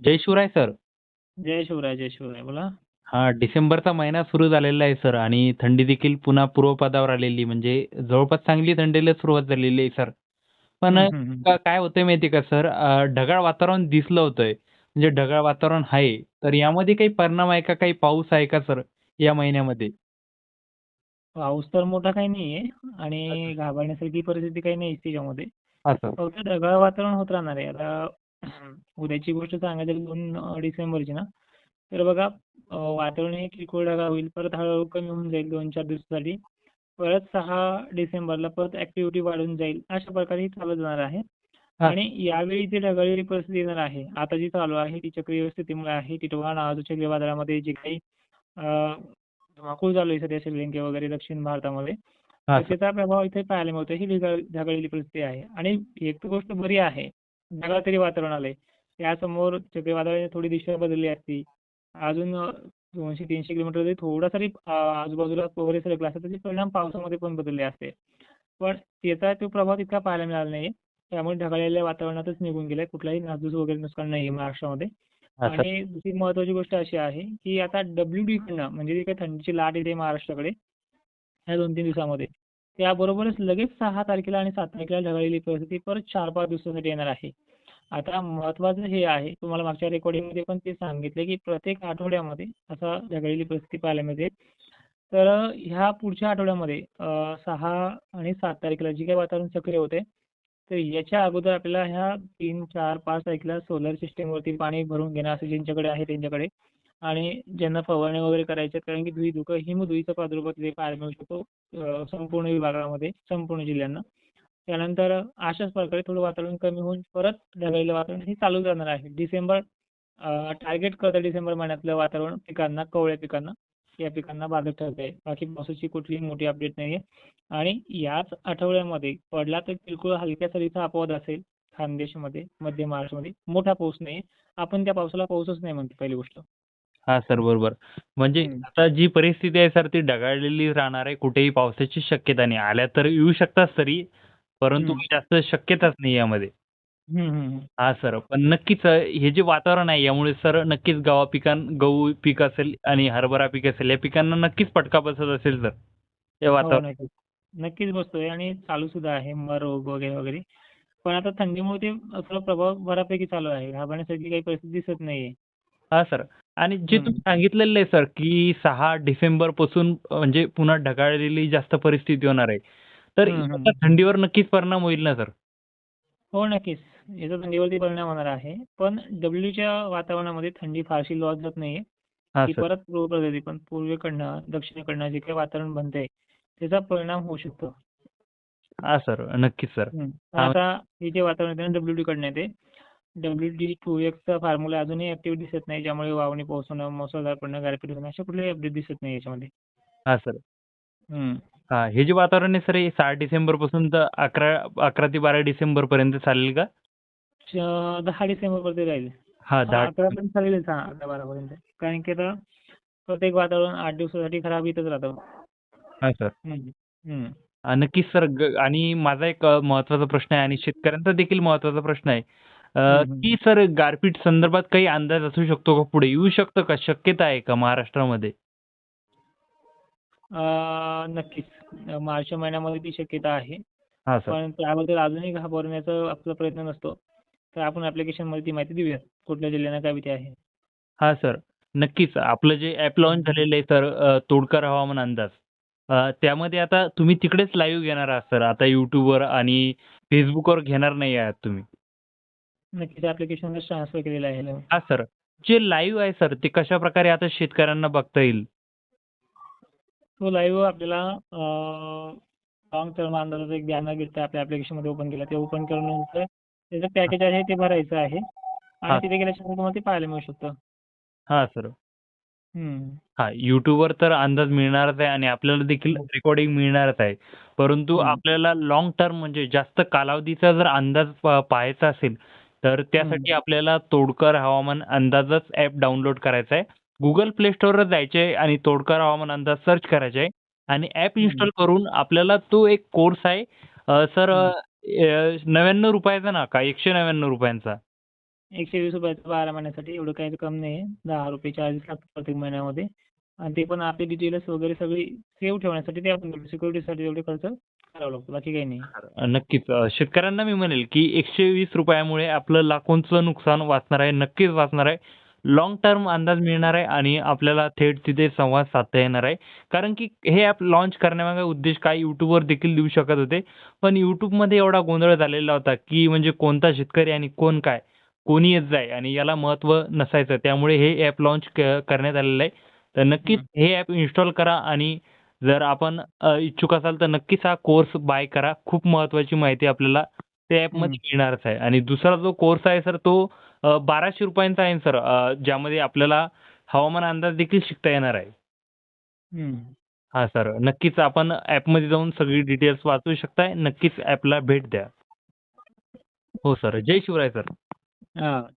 जय Shivray sir. जय शिवराय, जय शिवराय. बोला. हां, डिसेंबरचा महिना सुरू झालेला आहे सर आणि थंडी देखील पुन्हा पूर्वपदावर आलेली म्हणजे जवळपास चांगली थंडीला सुरुवात झालेली आहे सर. पण काय होतंय माहिती आहे का सर ढगाळ वातावरण दिसलं होतंय. म्हणजे ढगाळ वातावरण आहे. तर यामध्ये काही परिणाम आहे का? काही पाऊस आहे का सर या महिन्यामध्ये? पाऊस तर मोठा काही नाहीये. आणि घाबरण्यासारखी परिस्थिती काही नाहीच त्याच्यामध्ये. फक्त ढगाळ वातावरण होत राहणार आहे. आता उद्याची गोष्ट सांगायची 2 डिसेंबरची ना, तर बघा वातावरण हे किरकोळ ढगाळ होईल. परत हळू कमी होऊन जाईल 2-4 दिवसासाठी. परत 6 डिसेंबरला परत ॲक्टिव्हिटी वाढून जाईल. अशा प्रकारे हे चालत जाणार आहे. आणि यावेळी जी ढगाळलेली परिस्थिती येणार आहे, आता जी चालू आहे ती चक्रीय स्थितीमुळे आहे. टिटवाळा नावाच्या चक्रीवादळामध्ये जे काही धुमाकूळ चालू आहे सध्या श्रीलंके वगैरे दक्षिण भारतामध्ये. त्याचा प्रभाव इथे पाहायला मिळतो. ही ढगाळ ढगाळलेली परिस्थिती आहे. आणि एक गोष्ट बरी आहे. ढगाळ तरी वातावरण आलंय. त्यासमोर चक्रीवादळाने थोडी दिशा बदलली असती. अजून अ, 200-300 किलोमीटर जरी थोडा जरी अ, आजूबाजूला वगैरे सरकला असता त्याचे परिणाम पावसामध्ये पण बदलले असते. पण त्याचा तो प्रभाव तितका पाहायला मिळाला नाहीये. त्यामुळे ढगाळलेल्या वातावरणातच निघून गेलाय. कुठलाही नासधूस वगैरे नुकसान नाहीये महाराष्ट्रामध्ये. आणि दुसरी महत्त्वाची गोष्ट अशी आहे, की आता डब्ल्यू-डीकडनं म्हणजे जी काही थंडीची लाट येते महाराष्ट्राकडे ह्या 2-3 दिवसामध्ये, त्याबरोबरच लगेच 6 तारखेला आणि 7 तारखेला ढगाळलेली परिस्थिती परत 4-5 दिवसासाठी येणार आहे. आता महत्त्वाचं हे आहे, तुम्हाला मागच्या रेकॉर्डिंगमध्ये पण ते सांगितले, की प्रत्येक आठवड्यामध्ये असा ढगाळलेली परिस्थिती पाहायला मिळते. तर अ, ह्या पुढच्या आठवड्यामध्ये अ, 6 आणि 7 तारखेला जे काही वातावरण सक्रिय होते, तर याच्या अगोदर आपल्याला ह्या 3, 4, 5 तारखेला सोलर सिस्टमवरती पाणी भरून घेणं असं ज्यांच्याकडे आहे त्यांच्याकडे आणि ज्यांना फवारणी वगैरे करायच्या आहेत कारण की धुई-धुकं हिमधुईचा प्रादुर्भाव तिथे पाहायला मिळू शकतो अ, संपूर्ण विभागामध्ये, संपूर्ण जिल्ह्यांना. त्यानंतर अशाच प्रकारे थोडं वातावरण कमी होऊन परत ढगाळलेलं वातावरण हे चालू राहणार आहे. डिसेंबर टार्गेट करतं डिसेंबर महिन्यातलं वातावरण पिकांना, कोवळ्या पिकांना, या पिकांना बाधक ठरतंय. बाकी पावसाची कुठलीही मोठी अपडेट नाहीये. आणि याच आठवड्यामध्ये पडला तर किरकोळ हलक्या सरीचा अपवाद असेल खानदेशमध्ये, मध्य महाराष्ट्रामध्ये. मोठा पाऊस नाहीये. आपण त्या पावसाला पाऊसच नाही म्हणतो पहिली गोष्ट. हां, सर. बरोबर. म्हणजे. आता जी परिस्थिती आहे सर ती ढगाळलेली राहणार आहे. कुठेही पावसाची शक्यता नाही. आल्या तर येऊ शकतात तरी, परंतु हं. जास्त शक्यताच नाही यामध्ये. हं, हं, हं. हां, सर. पण नक्कीच अ, हे जे वातावरण आहे यामुळे सर नक्कीच गव्हा पिकां गहू पीक असेल आणि हरभरा पीक असेल या पिकांना नक्कीच फटका बसत असेल सर, या हो, वातावरणामुळे. नक्कीच. नक्कीच बसतोय आणि चालू सुद्धा आहे मर रोग वगैरे, वगैरे. पण आता थंडीमुळे ते थोडा प्रभाव बऱ्यापैकी चालू आहे. घाबरण्यासारखी काही परिस्थिती दिसत नाहीये. हां, सर. आणि जे हं. तुम्ही सांगितलेलं आहे सर, की 6 डिसेंबरपासून अ, म्हणजे पुन्हा ढगाळलेली जास्त परिस्थिती होणार आहे. तर. थंडीवर नक्कीच परिणाम होईल ना सर? हो, नक्कीच. याचा थंडीवरती परिणाम होणार आहे. पण डब्ल्यूच्या वातावरणामध्ये थंडी फारशी लॉस जात नाहीये. हां, ती. परत पूर्व प्रदेशात पण पूर्वेकडनं, दक्षिणेकडनं जे काही वातावरण बनतंय, त्याचा परिणाम होऊ शकतो. हां, सर. नक्कीच सर. आता हे जे वातावरण येते ना डब्ल्यू-डीकडनं येते. डब्ल्यू-डी-2एक्सचा फॉर्म्युला अजूनही ॲक्टिव्ह दिसत नाही. ज्यामुळे वावणी होणं, मुसळधार पडणं, गारपीट होणं अशा कुठल्याही अपडेट दिसत नाही याच्यामध्ये. हां, सर. हं. हां, जे वातावरण आहे सर हे 6 डिसेंबरपासून तर 11 11 ते 12 डिसेंबरपर्यंत चालेल का? च 10 डिसेंबरपर्यंत राहील. हां, हां, 10 11 पर्यंत चालेलच हां, 11-12 पर्यंत. कारण की आता प्रत्येक वातावरण 8 दिवसासाठी खराब येतच राहतं. हां, सर. हं. नक्कीच सर. ग आणि माझा एक अ, महत्त्वाचा प्रश्न आहे आणि शेतकऱ्यांचा देखील महत्त्वाचा प्रश्न आहे. अ. की सर गारपीट संदर्भात काही अंदाज असू शकतो का पुढे? येऊ शकतं का? शक्यता आहे का महाराष्ट्रामध्ये? नक्कीच. मार्च महिन्यामध्ये ती शक्यता आहे. हां, सर. पण त्याबद्दल अजूनही घाबरण्याचा आपला प्रयत्न नसतो. तर आपण ॲप्लिकेशनमध्ये ती माहिती देऊया. कुठल्या जिल्ह्यांना काय भीती आहे. हां, सर. नक्कीच. आपलं जे ॲप हं, लॉन्च. झालेलं आहे सर तोडकर हवामान अंदाज. अ, त्यामध्ये आता तुम्ही तिकडेच लाईव्ह घेणार आहात सर. आता YouTubeवर आणि Facebookवर घेणार नाही आहात तुम्ही. नक्कीच ॲप्लिकेशनलाच ट्रान्सफर केलेलं आहे. हां, सर. जे लाईव्ह आहे सर ते कशाप्रकारे आता शेतकऱ्यांना बघता येईल? तो लाईव्ह आपल्याला लाँग टर्म अंदाजाचा एक बॅनर दिसतंय आपल्या ॲप्लिकेशनमध्ये ओपन केला. ते ओपन केल्यानंतर त्याचं पॅकेज आहे ते भरायचं आहे आणि हां. तिथे गेल्याच्यानंतर तुम्हाला ते पाहायला मिळू शकतं. हां, सर. हं. हां, YouTubeवर तर अंदाज मिळणारच आहे आणि आपल्याला देखील हो. रेकॉर्डिंग मिळणारच आहे. परंतु हं. आपल्याला लाँग टर्म म्हणजे जास्त कालावधीचा जर अंदाज पाहायचा असेल, तर त्यासाठी हं. आपल्याला तोडकर हवामान अंदाजच ॲप डाउनलोड करायचा आहे. Google Play Storeवर जायचे आहे आणि तोडकर हवामान अंदाज सर्च करायचे आहे आणि ॲप हं. इन्स्टॉल करून आपल्याला तो एक कोर्स आहे. सर अ, हं. अ, ₹99 चा ना का? ₹199 चा? एकशे वीस रुपयाचं बारा महिन्यासाठी एवढं काही कमी नाही. आहे दहा रुपये चार्जेस लागतात प्रत्येक महिन्यामध्ये. आणि ते पण आपली डिटेल्स वगैरे सगळी सेव्ह ठेवण्यासाठी ते आपण सिक्युरिटीसाठी तेवढे खर्च करावा लागतो. बाकी काही नाही. नक्कीच. शेतकऱ्यांना मी म्हणेल की एकशे वीस रुपयामुळे आपलं लाखोंचं नुकसान वाचणार आहे. नक्कीच वाचणार आहे. लॉंग टर्म अंदाज मिळणार आहे आणि आपल्याला थेट तिथे संवाद साधता येणार आहे. कारण की हे ॲप लॉन्च करण्यामागे उद्देश काय? यूट्यूबवर देखील देऊ शकत होते. पण यूट्यूबमध्ये एवढा गोंधळ झालेला होता की म्हणजे कोणता शेतकरी आणि कोण काय? कोणी येत जाय आणि याला महत्त्व नसायचं. त्यामुळे हे ॲप लॉन्च करण्यात आलेलं आहे. तर नक्कीच हे ॲप इन्स्टॉल करा आणि जर आपण इच्छुक असाल तर नक्कीच हा कोर्स बाय करा. खूप महत्त्वाची माहिती आपल्याला त्या ॲपमध्ये मिळणारच आहे. आणि दुसरा जो कोर्स आहे सर तो बाराशे रुपयांचा आहे सर ज्यामध्ये आपल्याला हवामान अंदाज देखील शिकता येणार आहे. हां सर नक्कीच आपण ॲपमध्ये जाऊन सगळी डिटेल्स वाचू शकताय. नक्कीच ॲपला भेट द्या. हो सर जय शिवराय सर